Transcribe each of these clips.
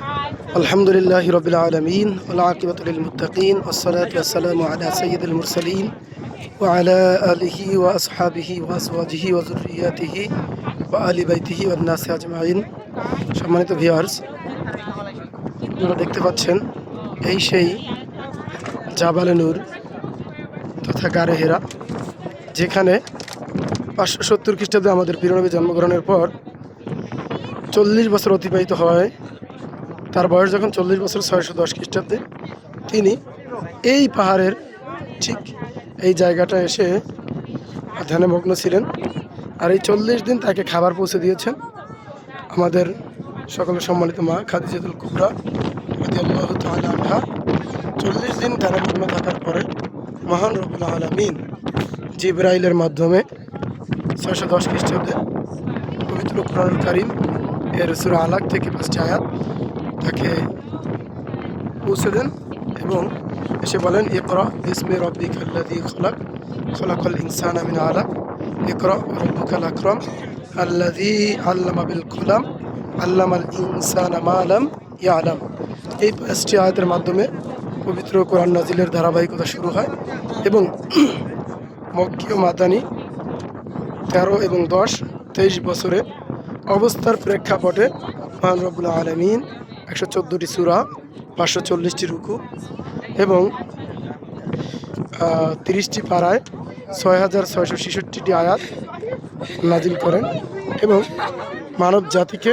الحمد لله رب العالمين والعاقبة للمتقين والصلاة والسلام على سيد المرسلين وعلى آله وأصحابه وأزواجه وذرياته وآل بيته والناس أجمعين সম্মানিত ভিউয়ার্স আপনারা দেখতে পাচ্ছেন এই সেই জাবালে নূর তথা গারে হেরা যেখানে পাঁচশো সত্তর খ্রিস্টাব্দে আমাদের পীরনবী জন্মগ্রহণের পর চল্লিশ বছর অতিবাহিত হয় তার বয়স যখন চল্লিশ বছর, ছয়শো দশ খ্রিস্টাব্দে, তিনি এই পাহাড়ের ঠিক এই জায়গাটা এসে ধ্যানে মগ্ন ছিলেন আর এই চল্লিশ দিন তাকে খাবার পৌঁছে দিয়েছেন আমাদের সকলের সম্মানিত মা খাদিজাতুল কুবরা চল্লিশ দিন ধ্যানে মগ্ন থাকার পরে মহান রবুল আলমিন জিব্রাইলের মাধ্যমে ছয়শো দশ খ্রিস্টাব্দে পবিত্র কোরআন কারিম এর সুরা আলাক থেকে পাঁচটি আয়াত তাকে পৌঁছে দেন এবং এসে বলেন, ইকরা ইসমে রব্বি খাল্লাদি খলাক, খলাকল ইনসান আমিন আলাক। ইকরা রব্বুকাল আকরম আল্লাদি আল্লামা বিল খুলাম আল্লামাল ইনসান মালাম ইয়ালাম। এই পাঁচটি আয়াতের মাধ্যমে পবিত্র কোরআন নাজিলের ধারাবাহিকতা শুরু হয় এবং মক্কীয় মাদানি তেরো এবং দশ, তেইশ বছরে অবস্থার প্রেক্ষাপটে মহান রবুল আলমিন একশো চোদ্দোটি সুরা, পাঁচশো চল্লিশটি রুকু এবং তিরিশটি পাড়ায় ছয় হাজার ছয়শো ছেষট্টিটি আয়াত নাজিল করেন এবং মানব জাতিকে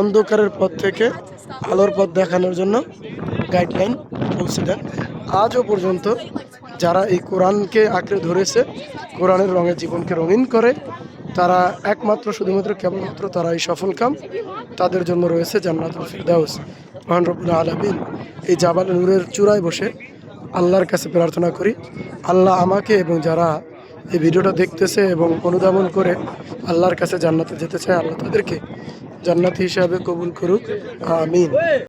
অন্ধকারের পথ থেকে আলোর পথ দেখানোর জন্য গাইডলাইন পৌঁছে দেন। আজও পর্যন্ত যারা এই কোরআনকে আঁকড়ে ধরেছে, কোরআনের রঙে জীবনকে রঙিন করে তারা একমাত্র, শুধুমাত্র কেবলমাত্র তারা এই সফল কাম। তাদের জন্য রয়েছে জান্নাতুল ফিরদাউস। মহান রবুল্লা আলমিন এই জাবাল নূরের চূড়ায় বসে আল্লাহর কাছে প্রার্থনা করি। আল্লাহ আমাকে এবং যারা এই ভিডিওটা দেখতেছে এবং অনুধাবন করে আল্লাহর কাছে জান্নাতে যেতে চায়, আল্লাহ তাদেরকে জান্নাতি হিসাবে কবুল করুক। আমিন।